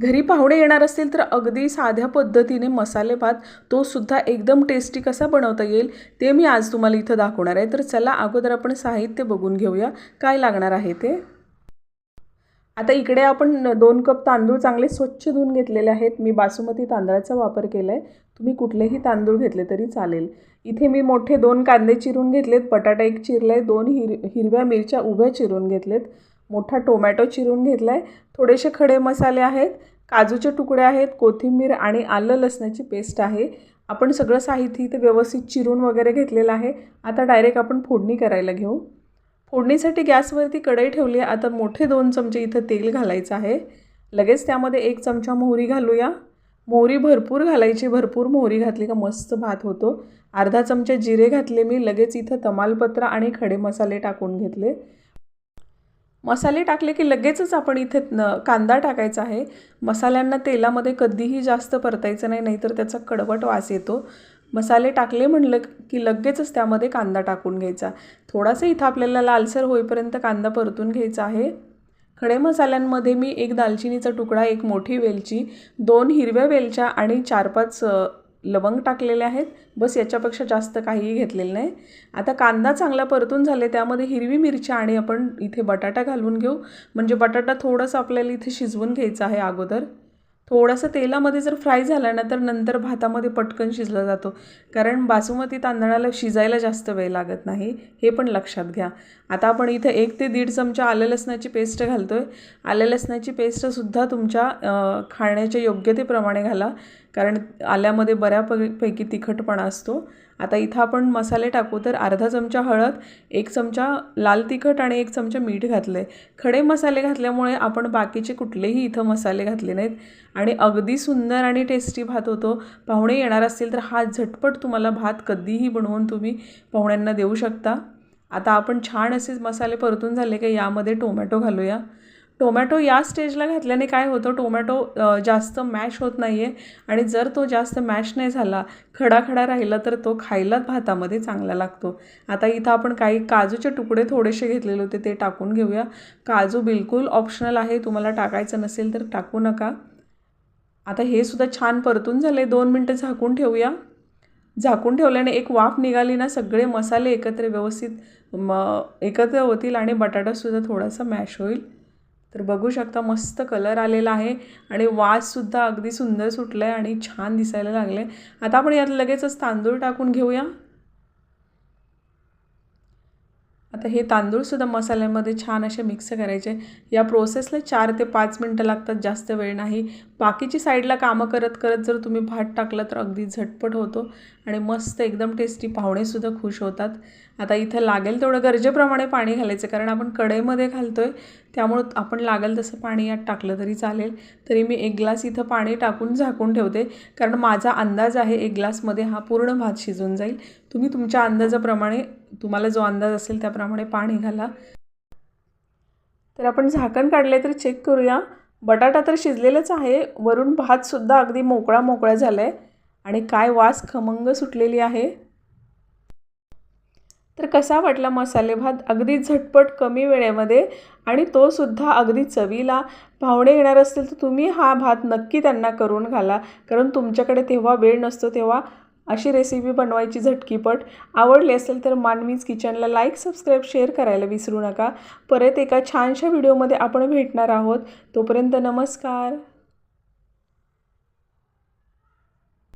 घरी पाहुणे येणार असतील तर अगदी साध्या पद्धतीने मसाले भात तो सुद्धा एकदम टेस्टी कसा बनवता येईल ते मी आज तुम्हाला इथं दाखवणार आहे. तर चला अगोदर आपण साहित्य बघून घेऊया. काय लागणार आहे ते? आता इकडे आपण दोन कप तांदूळ चांगले स्वच्छ धुवून घेतलेले आहेत. मी बासुमती तांदळाचा वापर केला आहे तुम्ही कुठलेही तांदूळ घेतले तरी चालेल. इथे मी मोठे दोन कांदे चिरून घेतलेत. बटाटा एक चिरला आहे दोन हिर हिरव्या मिरच्या उभ्या चिरून घेतलेत. मोठा टोमॅटो चिरून घेतला आहे थोडेसे खडे मसाले आहेत. काजूचे तुकडे आहेत कोथिंबीर आणि आलं लसणाची पेस्ट आहे. आपण सगळं साहित्य इथे व्यवस्थित चिरून वगैरे घेतलेलं आहे. आता डायरेक्ट आपण फोडणी करायला घेऊ. फोडणीसाठी गॅसवरती कढई ठेवली आहे. आता मोठे दोन चमचे इथं तेल घालायचं आहे. लगेच त्यामध्ये एक चमचा मोहरी घालूया. मोहरी भरपूर घालायची भरपूर मोहरी घातली का मस्त भात होतो. अर्धा चमचा जिरे घातले मी. लगेच इथं तमालपत्र आणि खडे मसाले टाकून घेतले. मसाले टाकले की लगेचच आपण इथे न कांदा टाकायचा आहे. मसाल्यांना तेलामध्ये कधीही जास्त परतायचं नाही नाहीतर त्याचा कडवट वास येतो. मसाले टाकले म्हणलं की लगेचच त्यामध्ये कांदा टाकून घ्यायचा. थोडासा इथं आपल्याला लालसर होईपर्यंत कांदा परतून घ्यायचा आहे. खडे मसाल्यांमध्ये मी एक दालचिनीचा तुकडा एक मोठी वेलची दोन हिरव्या वेलच्या आणि चार पाच लवंग टाकलेले आहेत. बस याच्यापेक्षा जास्त काहीही घेतलेलं नाही. आता कांदा चांगला परतून झाले त्यामध्ये हिरवी मिरची आणि आपण इथे बटाटा घालून घेऊ. म्हणजे बटाटा थोडंसं आपल्याला इथे शिजवून घ्यायचं आहे अगोदर. थोडंसं तेलामध्ये जर फ्राय झाला ना तर नंतर भातामध्ये पटकन शिजला जातो. कारण बासुमती तांदळाला शिजायला जास्त वेळ लागत नाही हे पण लक्षात घ्या. आता आपण इथं एक ते दीड चमचा आलं लसणाची पेस्ट घालतो आहे आलं लसणाची पेस्टसुद्धा तुमच्या खाण्याच्या योग्यतेप्रमाणे घाला. कारण आल्यामध्ये बऱ्यापैकी तिखटपणा असतो. आता इथं आपण मसाले टाकू तर अर्धा चमचा हळद एक चमचा लाल तिखट आणि एक चमचा मीठ घातलं आहे खडे मसाले घातल्यामुळे आपण बाकीचे कुठलेही इथं मसाले घातले नाहीत. आणि अगदी सुंदर आणि टेस्टी भात होतो. पाहुणे येणार असतील तर हा झटपट तुम्हाला भात कधीही बनवून तुम्ही पाहुण्यांना देऊ शकता. आता आपण छान असेच मसाले परतून झाले की यामध्ये टोमॅटो घालूया. टोमॅटो या स्टेजला घातल्याने काय होतं टोमॅटो जास्त मॅश होत नाही आहे आणि जर तो जास्त मॅश नाही झाला खडा खडा राहिला तर तो खायला भातामध्ये चांगला लागतो. आता इथं आपण काही काजूचे तुकडे थोडेसे घेतलेले होते ते टाकून घेऊया. काजू बिलकुल ऑप्शनल आहे तुम्हाला टाकायचं नसेल तर टाकू नका. आता हे सुद्धा छान परतून झाले दोन मिनटं झाकून ठेवूया. झाकून ठेवल्याने एक वाफ निघाली ना सगळे मसाले एकत्र व्यवस्थित म एकत्र होतील आणि बटाटासुद्धा थोडासा मॅश होईल. तर बघू शकता मस्त कलर आलेला आहे. आणि वाससुद्धा अगदी सुंदर सुटलं आहे आणि छान दिसायला लागले आता आपण यात लगेचच तांदूळ टाकून घेऊया. आता हे तांदूळसुद्धा मसाल्यामध्ये छान असे मिक्स करायचे. या प्रोसेसला चार ते पाच मिनटं लागतात जास्त वेळ नाही. बाकीची साईडला कामं करत करत जर तुम्ही भात टाकलं तर अगदी झटपट होतो आणि मस्त एकदम टेस्टी पाहुणेसुद्धा खुश होतात. आता इथं लागेल तेवढं गरजेप्रमाणे पाणी घालायचं कारण आपण कढईमध्ये घालतो आहे त्यामुळं आपण लागेल तसं पाणी यात टाकलं तरी चालेल. तरी मी एक ग्लास इथं पाणी टाकून झाकून ठेवते. कारण माझा अंदाज आहे एक ग्लासमध्ये हा पूर्ण भात शिजून जाईल. तुम्ही तुमच्या अंदाजाप्रमाणे तुम्हाला जो अंदाज असेल त्याप्रमाणे पाणी घाला. तर आपण झाकण काढले तर चेक करूया. बटाटा तर शिजलेलंच आहे. वरून भातसुद्धा अगदी मोकळा मोकळा झाला आहे आणि काय वास खमंग सुटलेली आहे. तर कसा वाटला मसाले भात? अगदी झटपट कमी वेळेमध्ये. आणि तो सुद्धा अगदी चवीला. पाहुणे येणार असतील तर तुम्ही हा भात नक्की त्यांना करून घाला. कारण तुमच्याकडे तेव्हा वेळ नसतो तेव्हा अशी रेसिपी बनवायची झटकीपट. आवडली असेल तर मानवीज किचनला लाईक सबस्क्राईब शेअर करायला विसरू नका. परत एका छानशा व्हिडिओमध्ये आपण भेटणार आहोत. तोपर्यंत नमस्कार.